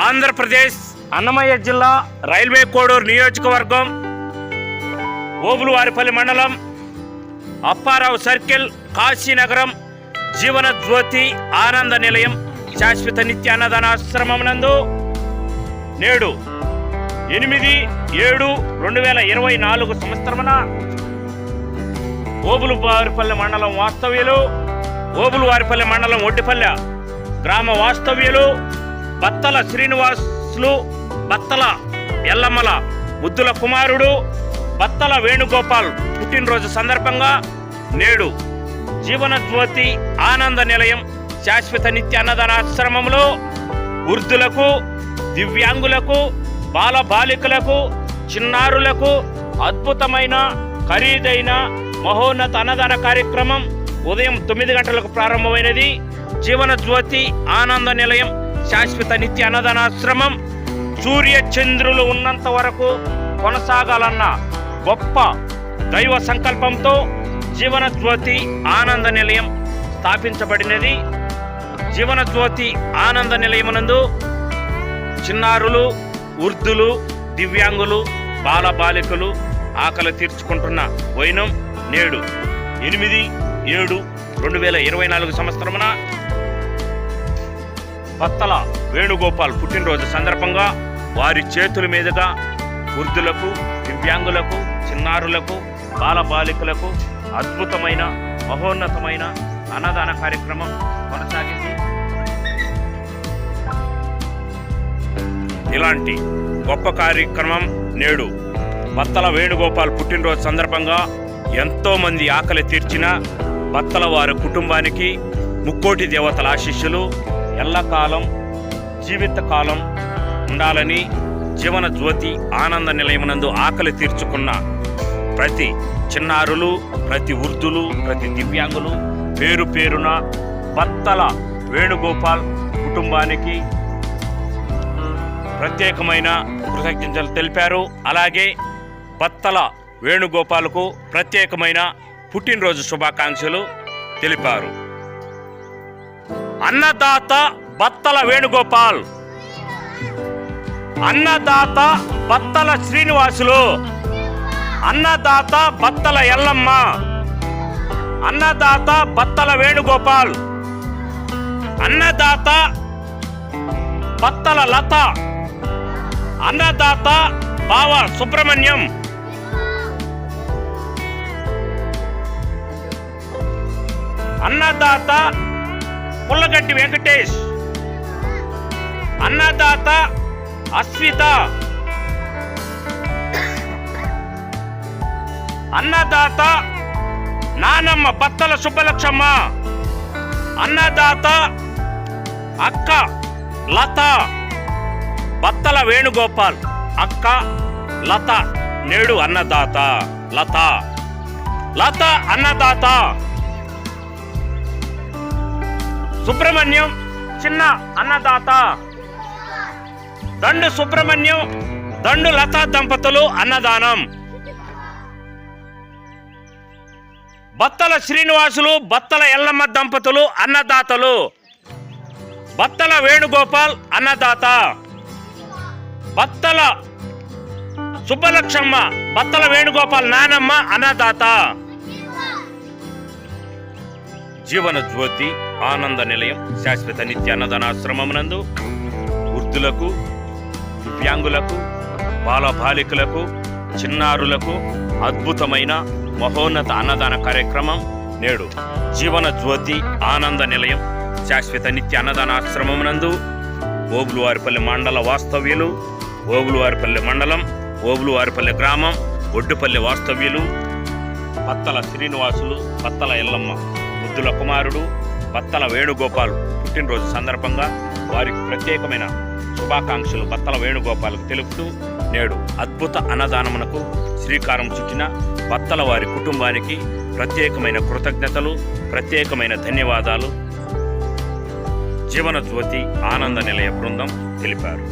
ఆంధ్రప్రదేశ్ అన్నమయ్య జిల్లా రైల్వే కోడూరు నియోజకవర్గం ఓబులువారిపల్లి మండలం అప్పారావు సర్కిల్ కాశీనగరం జీవనజ్యోతి ఆనంద నిలయం శాశ్వత నిత్య అన్నదానాశ్రమం నందు నేడు ఎనిమిది ఏడు రెండు వేల ఇరవై నాలుగు సంవత్సరమున ఓబులవారిపల్లి మండలం వాస్తవ్యులు ఓబులవారిపల్లి మండలం ఒడ్డిపల్లె గ్రామ వాస్తవ్యులు బత్తల శ్రీనివాసులు బత్తల ఎల్లమ్మల ముద్దుల కుమారుడు బత్తల వేణుగోపాల్ పుట్టినరోజు సందర్భంగా నేడు జీవనజ్యోతి ఆనంద నిలయం శాశ్వత నిత్య అన్నదానాశ్రమంలో వృద్ధులకు దివ్యాంగులకు బాల బాలికలకు చిన్నారులకు అద్భుతమైన ఖరీదైన మహోన్నత అన్నదాన కార్యక్రమం ఉదయం తొమ్మిది గంటలకు ప్రారంభమైనది. జీవన జ్యోతి ఆనంద నిలయం శాశ్వత నిత్య అన్నదానాశ్రమం సూర్య చంద్రులు ఉన్నంత వరకు కొనసాగాలన్న గొప్ప దైవ సంకల్పంతో జీవనజ్యోతి ఆనంద నిలయం స్థాపించబడినది. జీవనజ్యోతి ఆనంద నిలయమునందు చిన్నారులు వృద్ధులు దివ్యాంగులు బాలబాలికలు ఆకలి తీర్చుకుంటున్న వైనం నేడు ఎనిమిది ఏడు రెండు వేల ఇరవై నాలుగు సంవత్సరమున బత్తల వేణుగోపాల్ పుట్టినరోజు సందర్భంగా వారి చేతుల మీదుగా వృద్ధులకు దివ్యాంగులకు చిన్నారులకు బాలబాలికలకు అద్భుతమైన మహోన్నతమైన అన్నదాన కార్యక్రమం కొనసాగింది. ఇలాంటి గొప్ప కార్యక్రమం నేడు బత్తల వేణుగోపాల్ పుట్టినరోజు సందర్భంగా ఎంతోమంది ఆకలి తీర్చిన బత్తల వారి కుటుంబానికి ముక్కోటి దేవతల ఆశీస్సులు ఎల్లకాలం జీవితకాలం ఉండాలని జీవన జ్యోతి ఆనంద నిలయమునందు ఆకలి తీర్చుకున్న ప్రతి చిన్నారులు ప్రతి వృద్ధులు ప్రతి దివ్యాంగులు పేరు పేరున బత్తల వేణుగోపాల్ కుటుంబానికి ప్రత్యేకమైన కృతజ్ఞతలు తెలిపారు. అలాగే బత్తల వేణుగోపాల్కు ప్రత్యేకమైన పుట్టినరోజు శుభాకాంక్షలు తెలిపారు. అన్నదాత బత్తల వేణుగోపాల్. అన్నదాత బత్తల శ్రీనివాసులు. అన్నదాత బత్తల ఎల్లమ్మ. అన్నదాత బత్తల వేణుగోపాల్. అన్నదాత బత్తల లత. అన్నదాత బావ సుబ్రహ్మణ్యం. అన్నదాత పుల్లగడ్డి వెంకటేష్. అన్నదాత అస్విత అన్నదాత నానమ్మ బత్తల సుబ్బలక్షమ్మ. అన్నదాత అక్క లత. బత్తల వేణుగోపాల్. అక్క లత. నేడు అన్నదాత. లత. లత అన్నదాత. సుబ్రహ్మణ్యం చిన్న అన్నదాత. దండు సుబ్రహ్మణ్యం దండు లతా దంపతులు అన్నదానం. బత్తల శ్రీనివాసులు బత్తల ఎల్లమ్మ దంపతులు అన్నదాతలు. బత్తల వేణుగోపాల్ అన్నదాత. బత్తల సుబ్బలక్ష్మ బత్తల వేణుగోపాల్ నానమ్మ అన్నదాత. జీవన జ్యోతి ఆనంద నిలయం శాశ్వత నిత్య అన్నదానాశ్రమమునందు వృద్ధులకు దివ్యాంగులకు బాలబాలికలకు చిన్నారులకు అద్భుతమైన మహోన్నత అన్నదాన కార్యక్రమం నేడు. జీవన జ్యోతి ఆనంద నిలయం శాశ్వత నిత్య అన్నదానాశ్రమమునందు ఓబులువారిపల్లి మండల వాస్తవ్యులు ఓబులువారిపల్లి మండలం ఓబులువారిపల్లి గ్రామం ఒడ్డుపల్లి వాస్తవ్యులు పత్తల శ్రీనివాసులు పత్తల ఎల్లమ్మ. బుద్ధుల కుమారుడు బత్తల వేణుగోపాల్ పుట్టినరోజు సందర్భంగా వారికి ప్రత్యేకమైన శుభాకాంక్షలు బత్తల వేణుగోపాల్కు తెలుపుతూ నేడు అద్భుత అన్నదానమునకు శ్రీకారం చుట్టిన బత్తల వారి కుటుంబానికి ప్రత్యేకమైన కృతజ్ఞతలు ప్రత్యేకమైన ధన్యవాదాలు. జీవన జ్యోతి ఆనంద నిలయ బృందం తెలిపారు.